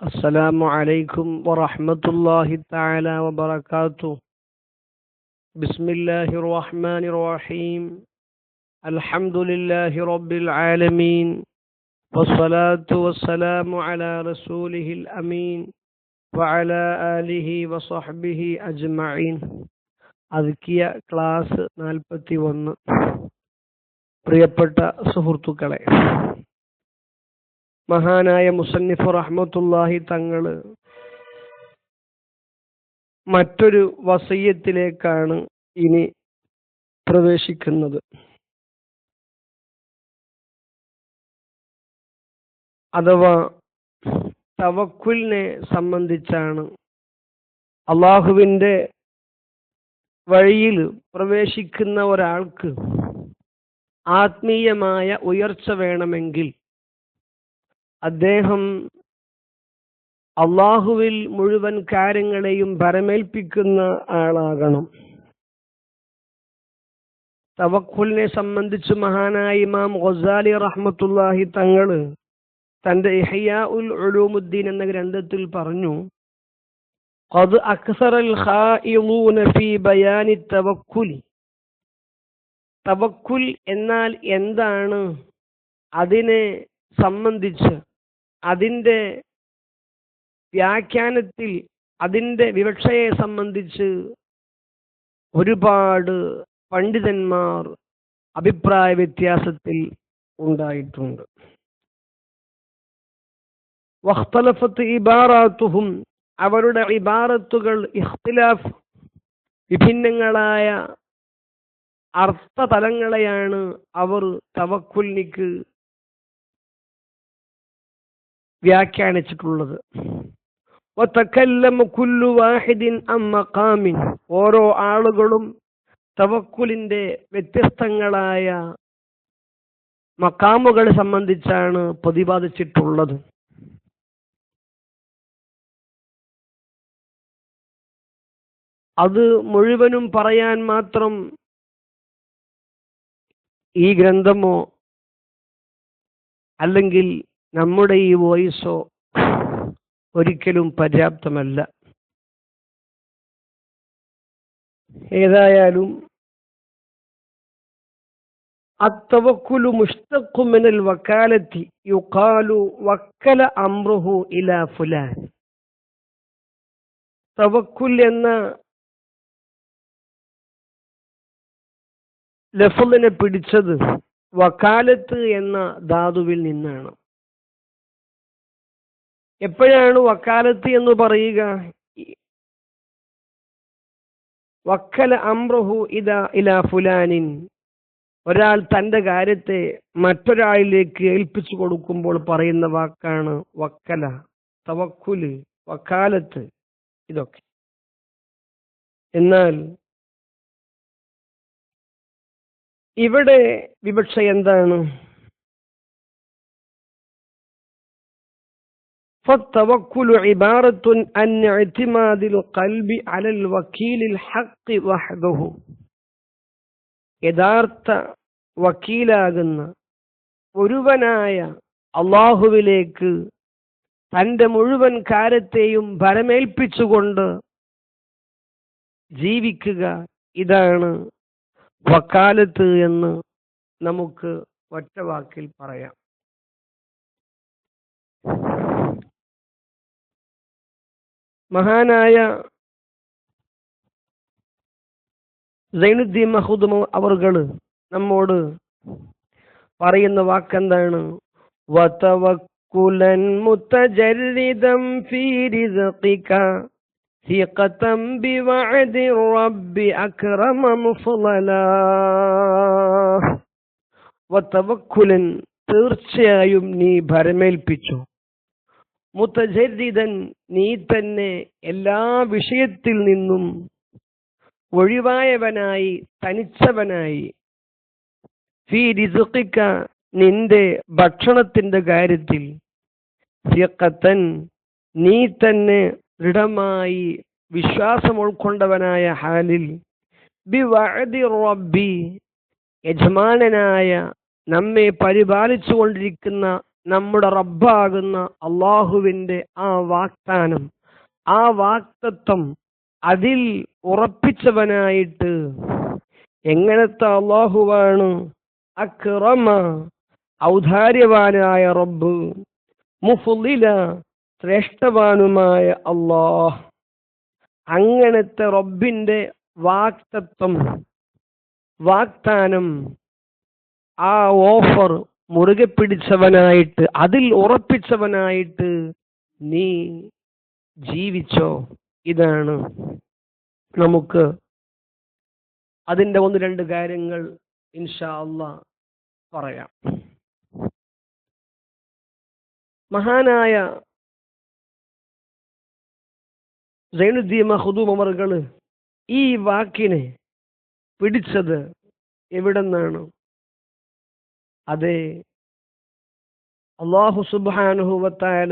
السلام عليكم ورحمة الله تعالى وبركاته بسم الله الرحمن الرحيم الحمد لله رب العالمين والصلاة والسلام على رسوله الأمين وعلى آله وصحبه أجمعين അദ്ക്കിയ class നാൽപ്പത്തി ഒന്ന് പ്രിയപ്പെട്ട സുഹൃത്തുക്കളെ മഹാനായ മുസന്നിഫ് റഹ്മത്തുല്ലാഹി തങ്ങൾ മറ്റൊരു വസയ്യത്തിലേക്കാണ് ഇനി പ്രവേശിക്കുന്നത്. അഥവാ തവക്കുലിനെ സംബന്ധിച്ചാണ് അള്ളാഹുവിന്റെ വഴിയിൽ പ്രവേശിക്കുന്ന ഒരാൾക്ക് ആത്മീയമായ ഉയർച്ച വേണമെങ്കിൽ അദ്ദേഹം അള്ളാഹുവിൽ മുഴുവൻ കാര്യങ്ങളെയും ഭരമേൽപ്പിക്കുന്ന ആളാകണം തവക്കുലിനെ സംബന്ധിച്ച് മഹാനായ ഇമാം ഗസാലി റഹ്മത്തുല്ലാഹി തങ്ങള് തന്റെ ഇഹ്യാ ഉൽ ഉലൂമുദ്ദീൻ എന്ന ഗ്രന്ഥത്തിൽ പറഞ്ഞു قد أكثر الخائضون في بيان التوكل തവക്കുൽ എന്നാൽ എന്താണ് അതിനെ സംബന്ധിച്ച് അതിന്റെ വ്യാഖ്യാനത്തിൽ അതിന്റെ വിവക്ഷയെ സംബന്ധിച്ച് ഒരുപാട് പണ്ഡിതന്മാർ അഭിപ്രായ വ്യത്യാസത്തിൽ ഉണ്ടായിട്ടുണ്ട്. വഖ്തലഫത്ത് ഇബാറാത്തുഹും അവരുടെ ഇബാറത്തുകൾ ഇഖ്തിലാഫ് വിഭിന്നങ്ങളായ അർത്ഥതലങ്ങളെയാണ് അവർ തവക്കുലിനിക്ക് വ്യാഖ്യാനിച്ചിട്ടുള്ളത്. ഓരോ ആളുകളും തവക്കുലിന്റെ വ്യത്യസ്തങ്ങളായ മക്കാമുകളെ സംബന്ധിച്ചാണ് പ്രതിപാദിച്ചിട്ടുള്ളത്. അത് മുഴുവനും പറയാൻ മാത്രം ഈ ഗ്രന്ഥമോ അല്ലെങ്കിൽ നമ്മുടെ ഈ വോയിസോ ഒരിക്കലും പര്യാപ്തമല്ല ഏതായാലും التوكل مشتق من الوكالة يقال وكل أمره إلى فلان തവക്കുൽ എന്ന ലഫലിനെ പിടിച്ചത് വക്കാലത്ത് എന്ന ധാതുവിൽ നിന്നാണ് എപ്പോഴാണ് വക്കാലത്ത് എന്ന് പറയുക? വക്കല അമ്രഹു ഇത ഇല ഫുലാനിൻ. ഒരാൾ തന്റെ കാര്യത്തെ മറ്റൊരാളിലേക്ക് ഏൽപ്പിച്ചു കൊടുക്കുമ്പോൾ പറയുന്ന വാക്കാണ് വക്കല തവക്കുൽ വക്കാലത്ത് ഇതൊക്കെ. എന്നാൽ ഇവിടെ വിവക്ഷ എന്താണ്? فالتوكل عبارة عن اعتماد القلب على الوكيل الحق وحده യഥാർത്ഥ വക്കീലാകുന്ന ഒരുവനായ അള്ളാഹുവിലേക്ക് തന്റെ മുഴുവൻ കാര്യത്തെയും ഭരമേൽപ്പിച്ചുകൊണ്ട് ജീവിക്കുക ഇതാണ് വക്കാലത്ത് എന്ന് നമുക്ക് ഒറ്റ വാക്കിൽ പറയാം മഹാനായ സൈനുദ്ദീൻ മഹൂദ് അവർകൾ നമ്മോട് പറയുന്ന വാക്കെന്താണ് വതവക്കുലൻ മുത്തജരിദം ഫീ റിസ്ഖിക ثقة بوعد الرب أكرم مفضلا വത്തവക്കുലൻ തീർച്ചയായും നീ ഭരമേൽപ്പിച്ചു മുത്തജരിദൻ നീ തന്നെ എല്ലാ വിഷയത്തിൽ നിന്നും ഒഴിവായവനായി തനിച്ചവനായി. ഫീ റിസുഖിക്ക നിന്റെ ഭക്ഷണത്തിന്റെ കാര്യത്തിൽ. സിയക്കത്തൻ നീ തന്നെ ദൃഢമായി വിശ്വാസം ഉൾക്കൊണ്ടവനായ ഹാലിൽ. റബ്ബി യജമാനനായ നമ്മെ പരിപാലിച്ചു കൊണ്ടിരിക്കുന്ന നമ്മുടെ റബ്ബാകുന്ന അള്ളാഹുവിന്റെ ആ വാഗ്ദാനം ആ വാക്തത്വം അതിൽ ഉറപ്പിച്ചവനായിട്ട് എങ്ങനത്തെ അള്ളാഹുവാണ്? അക്രമ ഔദാര്യവാനായ റബ്ബ് മുഫുലില ശ്രേഷ്ഠവാനുമായ അള്ളാഹ്. അങ്ങനത്തെ റബ്ബിന്റെ വാക്തത്വം വാഗ്ദാനം ആ ഓഫർ മുറുകെ പിടിച്ചവനായിട്ട് അതിൽ ഉറപ്പിച്ചവനായിട്ട് നീ ജീവിച്ചോ? ഇതാണ് നമുക്ക് അതിന്റെ ഒന്ന് രണ്ട് കാര്യങ്ങൾ ഇൻഷാ പറയാം. മഹാനായ സൈനുദ്ദീൻ മഹദൂം അമറുകൾ ഈ വാക്കിനെ പിടിച്ചത് എവിടെന്നാണ്? അതെ അള്ളാഹു സുബാനുഹുവത്തായ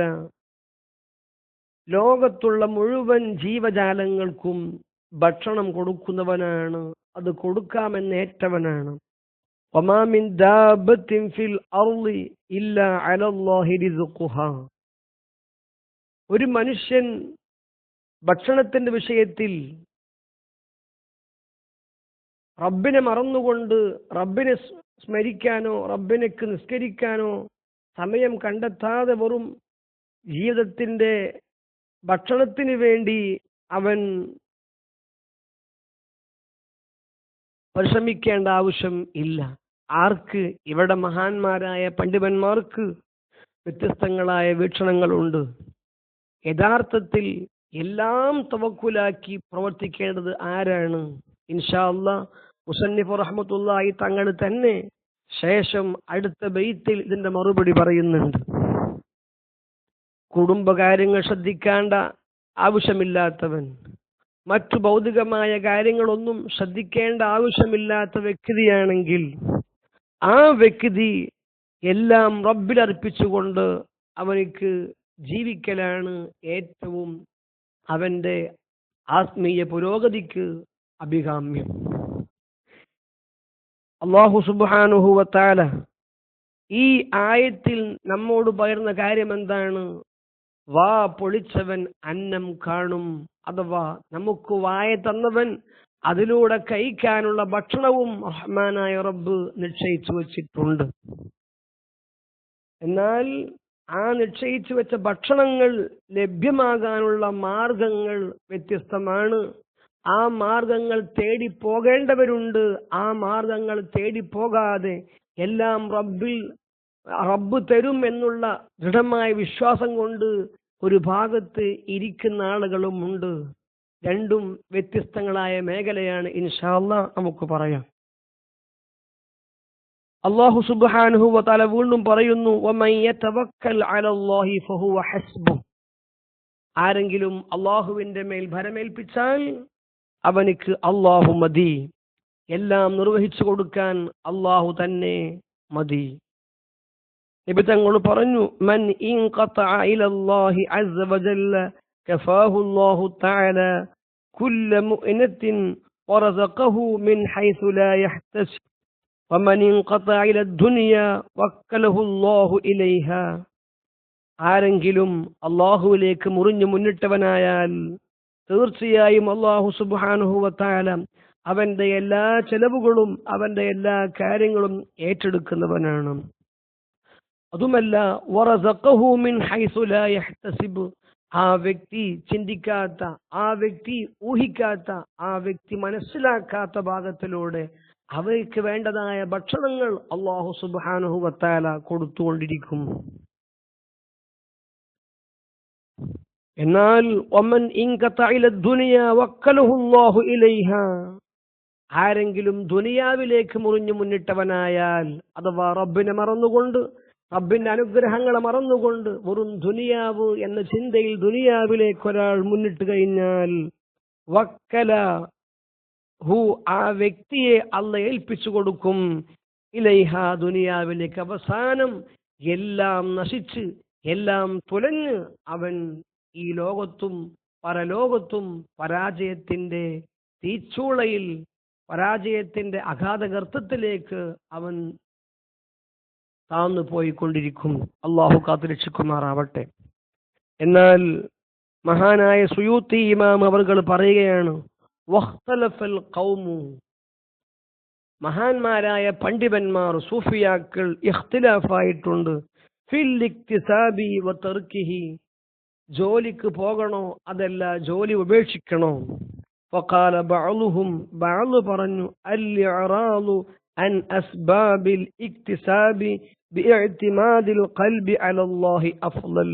ലോകത്തുള്ള മുഴുവൻ ജീവജാലങ്ങൾക്കും ഭക്ഷണം കൊടുക്കുന്നവനാണ്. അത് കൊടുക്കാമെന്നേറ്റവനാണ് ഒരു മനുഷ്യൻ ഭക്ഷണത്തിന്റെ വിഷയത്തിൽ റബ്ബിനെ മറന്നുകൊണ്ട് റബ്ബിനെ സ്മരിക്കാനോ റബ്ബിനക്ക് നിസ്കരിക്കാനോ സമയം കണ്ടെത്താതെ വെറും ജീവിതത്തിന്റെ ഭക്ഷണത്തിന് വേണ്ടി അവൻ പരിശ്രമിക്കേണ്ട ആവശ്യം ഇല്ല. ആർക്ക്? ഇവിടെ മഹാന്മാരായ പണ്ഡിതന്മാർക്ക് വ്യത്യസ്തങ്ങളായ വീക്ഷണങ്ങളുണ്ട്. യഥാർത്ഥത്തിൽ എല്ലാം തവക്കുലാക്കി പ്രവർത്തിക്കേണ്ടത് ആരാണ്? ഇൻഷാ അല്ലാ മുസന്നിഫ് റഹ്മത്തുള്ളായി തങ്ങൾ തന്നെ ശേഷം അടുത്ത ബെയ്ത്തിൽ ഇതിന്റെ മറുപടി പറയുന്നുണ്ട്. കുടുംബകാര്യങ്ങൾ ശ്രദ്ധിക്കേണ്ട ആവശ്യമില്ലാത്തവൻ മറ്റു ഭൗതികമായ കാര്യങ്ങളൊന്നും ശ്രദ്ധിക്കേണ്ട ആവശ്യമില്ലാത്ത വ്യക്തിയാണെങ്കിൽ ആ വ്യക്തി എല്ലാം റബ്ബിലർപ്പിച്ചുകൊണ്ട് അവനിക്ക് ജീവിക്കലാണ് ഏറ്റവും അവന്റെ ആത്മീയ പുരോഗതിക്ക് അഭികാമ്യം. അള്ളാഹു സുബാനുഹുവത്താല ഈ ആയത്തിൽ നമ്മോട് പകർന്ന കാര്യം എന്താണ് വാ പൊളിച്ചവൻ അന്നം കാണും അഥവാ നമുക്ക് വായ തന്നവൻ അതിലൂടെ കഴിക്കാനുള്ള ഭക്ഷണവും റഹ്മാനായ റബ്ബ് നിശ്ചയിച്ചു വച്ചിട്ടുണ്ട്. എന്നാൽ ആ നിശ്ചയിച്ചു വെച്ച ഭക്ഷണങ്ങൾ ലഭ്യമാകാനുള്ള മാർഗങ്ങൾ വ്യത്യസ്തമാണ്. ആ മാർഗങ്ങൾ തേടി പോകേണ്ടവരുണ്ട്. ആ മാർഗങ്ങൾ തേടി പോകാതെ എല്ലാം റബ്ബിൽ റബ്ബ് തരും എന്നുള്ള ദൃഢമായ വിശ്വാസം കൊണ്ട് ഒരു ഭാഗത്ത് ഇരിക്കുന്ന ആളുകളും ഉണ്ട്. രണ്ടും വ്യത്യസ്തങ്ങളായ മേഖലയാണ്. ഇൻഷാല്ല നമുക്ക് പറയാം. അള്ളാഹു സുബ്ഹാനഹു തല വീണ്ടും പറയുന്നു ആരെങ്കിലും അള്ളാഹുവിന്റെ മേൽ ഭരമേൽപ്പിച്ചാൽ അവനിക്ക് അള്ളാഹു മതി എല്ലാം നിർവഹിച്ചു കൊടുക്കാൻ അള്ളാഹു തന്നെ മതി നബി തങ്ങൾ പറഞ്ഞു മൻ ഇൻഖതഅ ഇലല്ലാഹി അസ്സ വജല്ല കഫാഹു അല്ലാഹു തആല കുല്ല മുഅനത്തിൻ ورزقه من حيث لا يحتسب ومن انقطع إلى الدنيا وكله الله إليها ആരെങ്കിലും അള്ളാഹുവിലേക്ക് മുറിഞ്ഞു മുന്നിട്ടവനായാൽ തീർച്ചയായും അള്ളാഹു സുബാനുഹുവത്താല അവന്റെ എല്ലാ ചെലവുകളും അവന്റെ എല്ലാ കാര്യങ്ങളും ഏറ്റെടുക്കുന്നവനാണ്. അതുമല്ല ആ വ്യക്തി ചിന്തിക്കാത്ത ആ വ്യക്തി ഊഹിക്കാത്ത ആ വ്യക്തി മനസ്സിലാക്കാത്ത ഭാഗത്തിലൂടെ അവയ്ക്ക് വേണ്ടതായ ഭക്ഷണങ്ങൾ അള്ളാഹു സുബാനുഹുവത്താല കൊടുത്തുകൊണ്ടിരിക്കും. എന്നാൽ ഒമൻ ആരെങ്കിലും ദുനിയാവിലേക്ക് മുറിഞ്ഞു മുന്നിട്ടവനായാൽ അഥവാ റബ്ബിനെ മറന്നുകൊണ്ട് റബ്ബിന്റെ അനുഗ്രഹങ്ങളെ മറന്നുകൊണ്ട് വെറും ദുനിയാവ് എന്ന ചിന്തയിൽ ദുനിയാവിലേക്ക് ഒരാൾ മുന്നിട്ട് കഴിഞ്ഞാൽ വക്കല ഹു ആ വ്യക്തിയെ അല്ല ഏൽപ്പിച്ചു കൊടുക്കും. ഇലൈഹ ദുനിയാവിലേക്ക് അവസാനം എല്ലാം നശിച്ച് എല്ലാം തുലഞ്ഞ് അവൻ ഈ ലോകത്തും പരലോകത്തും പരാജയത്തിന്റെ തീച്ചൂളയിൽ പരാജയത്തിന്റെ അഗാധ ഗർത്തത്തിലേക്ക് അവൻ താന്നു പോയിക്കൊണ്ടിരിക്കും. അള്ളാഹു കാത്തുരക്ഷിക്കുമാറാവട്ടെ എന്നാൽ മഹാനായ സുയൂത്തി ഇമാം അവർകൾ പറയുകയാണ് മഹാന്മാരായ പണ്ഡിതന്മാർ സൂഫിയാക്കൾ ഇഖ്തിലാഫായിട്ടുണ്ട്. ഫിൽ വ ജോലിക്ക് പോകണോ? അതല്ല ജോലി ഉപേക്ഷിക്കണോ? ഫഖാല ബഅലുഹും ബഅലു പറഞ്ഞു അൽ ഇറാദു അൻ അസ്ബാബിൽ باعتماد القلب ഖൽബി അലല്ലാഹി അഫ്ളൽ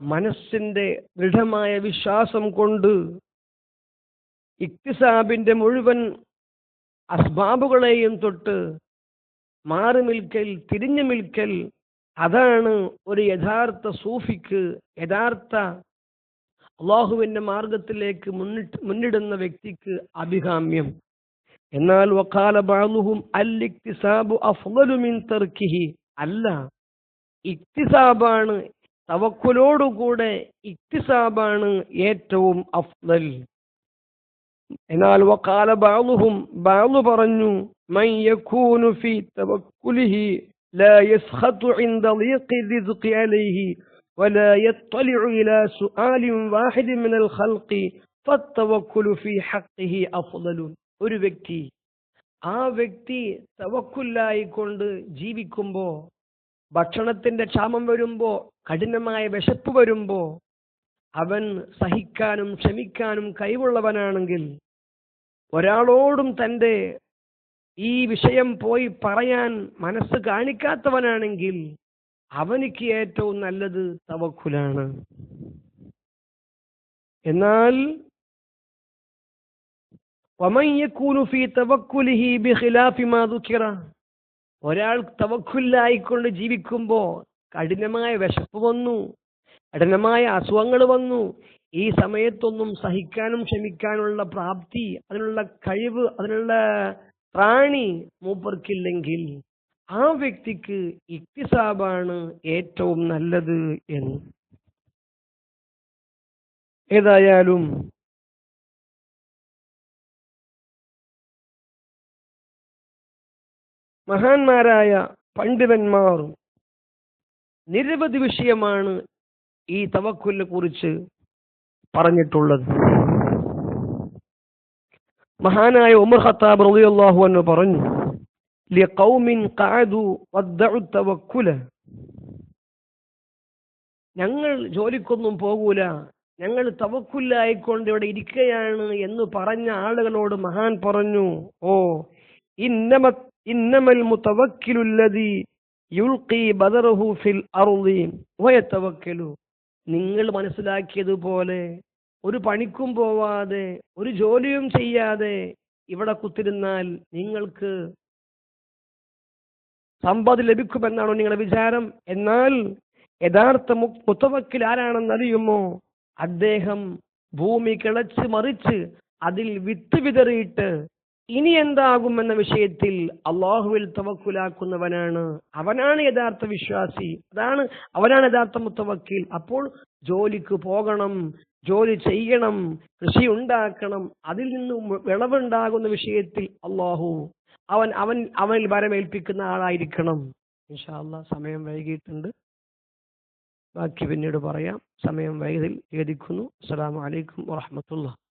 മനസ്സിന്റെ ദൃഢമായ വിശ്വാസം കൊണ്ട് ഇക്തിസാബിന്റെ മുഴുവൻ അസ്ബാബുകളെയും തൊട്ട് മാറി നിൽക്കൽ തിരിഞ്ഞു നിൽക്കൽ അതാണ് ഒരു യഥാർത്ഥ സൂഫിക്ക് യഥാർത്ഥ അള്ളാഹുവിന്റെ മാർഗത്തിലേക്ക് മുന്നിട്ട് മുന്നിടുന്ന വ്യക്തിക്ക് അഭികാമ്യം. എന്നാൽ വക്കാല ബാലുഹും അല്ല ഇക്തിസാബാണ് തവക്കുലോടുകൂടെ ഇക്തിസാബാണ് ഏറ്റവും അഫ്ലൽ എന്നാൽ വക്കാല ബാലുഹും ബാലു പറഞ്ഞു മൈ യകൂനു ഫീ തവക്കുലിഹി لا يسخط عند ضيق الرزق عليه ولا يطلع إلى سؤال واحد من الخلق فالتوكل في حقه أفضل ഒരു വ്യക്തി ആ വ്യക്തി തവക്കുല്ലായിക്കൊണ്ട് ജീവിക്കുമ്പോ ഭക്ഷണത്തിന്റെ ക്ഷാമം വരുമ്പോ കഠിനമായ വിശപ്പ് വരുമ്പോ അവൻ സഹിക്കാനും ക്ഷമിക്കാനും കഴിവുള്ളവനാണെങ്കിൽ ഒരാളോടും തന്റെ ഈ വിഷയം പോയി പറയാൻ മനസ്സ് കാണിക്കാത്തവനാണെങ്കിൽ അവനിക്ക് ഏറ്റവും നല്ലത് തവക്കുലാണ്. എന്നാൽ ഒരാൾ തവക്കുല്ലായിക്കൊണ്ട് ജീവിക്കുമ്പോൾ കഠിനമായ വിശപ്പ് വന്നു കഠിനമായ അസുഖങ്ങൾ വന്നു. ഈ സമയത്തൊന്നും സഹിക്കാനും ക്ഷമിക്കാനുള്ള പ്രാപ്തി അതിനുള്ള കഴിവ് അതിനുള്ള പ്രാണി മൂപ്പർക്കില്ലെങ്കിൽ ആ വ്യക്തിക്ക് ഇക്തിസാബാണ് ഏറ്റവും നല്ലത് എന്ന്. ഏതായാലും മഹാന്മാരായ പണ്ഡിതന്മാർ നിരവധി വിഷയമാണ് ഈ തവക്കുലിനെ കുറിച്ച് പറഞ്ഞിട്ടുള്ളത്. മഹാനായ ഉമർ ഖത്താബ് റളിയല്ലാഹു അൻഹു പറഞ്ഞു ലിഖൗമിൻ ഖഅദു വദ്ദഉ തവക്കുല. ഞങ്ങൾ ജോലിക്കൊന്നും പോകൂല ഞങ്ങൾ തവക്കുല്ലായിക്കൊണ്ട് ഇവിടെ ഇരിക്കുകയാണ് എന്ന് പറഞ്ഞ ആളുകളോട് മഹാൻ പറഞ്ഞു ഓ ഇന്നമ ഇന്നമൽ മുതവക്കിലുല്ലതി യുൽഖി ബദറഹു ഫിൽ അർളി വയതവക്കലു. നിങ്ങൾ മനസ്സിലാക്കിയതുപോലെ ഒരു പണിക്കും പോവാതെ ഒരു ജോലിയും ചെയ്യാതെ ഇവിടെ കുത്തിരുന്നാൽ നിങ്ങൾക്ക് സമ്പത് ലഭിക്കുമെന്നാണോ നിങ്ങളുടെ വിചാരം? എന്നാൽ യഥാർത്ഥ മുത്തവക്കിൽ ആരാണെന്ന് അറിയുമോ? അദ്ദേഹം ഭൂമി കിളച്ച് മറിച്ച് അതിൽ വിത്ത് വിതറിയിട്ട് ഇനി എന്താകുമെന്ന വിഷയത്തിൽ അള്ളാഹുവിൽ തവക്കുലാക്കുന്നവനാണ്. അവനാണ് യഥാർത്ഥ വിശ്വാസി. അതാണ് അവനാണ് യഥാർത്ഥ മുത്തവക്കിൽ. അപ്പോൾ ജോലിക്ക് പോകണം. ജോലി ചെയ്യണം കൃഷി ഉണ്ടാക്കണം അതിൽ നിന്നും വിളവുണ്ടാകുന്ന വിഷയത്തിൽ അള്ളാഹു അവൻ അവൻ അവനിൽ വരമേൽപ്പിക്കുന്ന ആളായിരിക്കണം. ഇൻഷാല്ല സമയം വൈകിയിട്ടുണ്ട്. ബാക്കി പിന്നീട് പറയാം. സമയം വൈകിൽ ഖേദിക്കുന്നു. അസ്സലാമു അലൈക്കും വറഹ്മത്തുള്ളാഹി.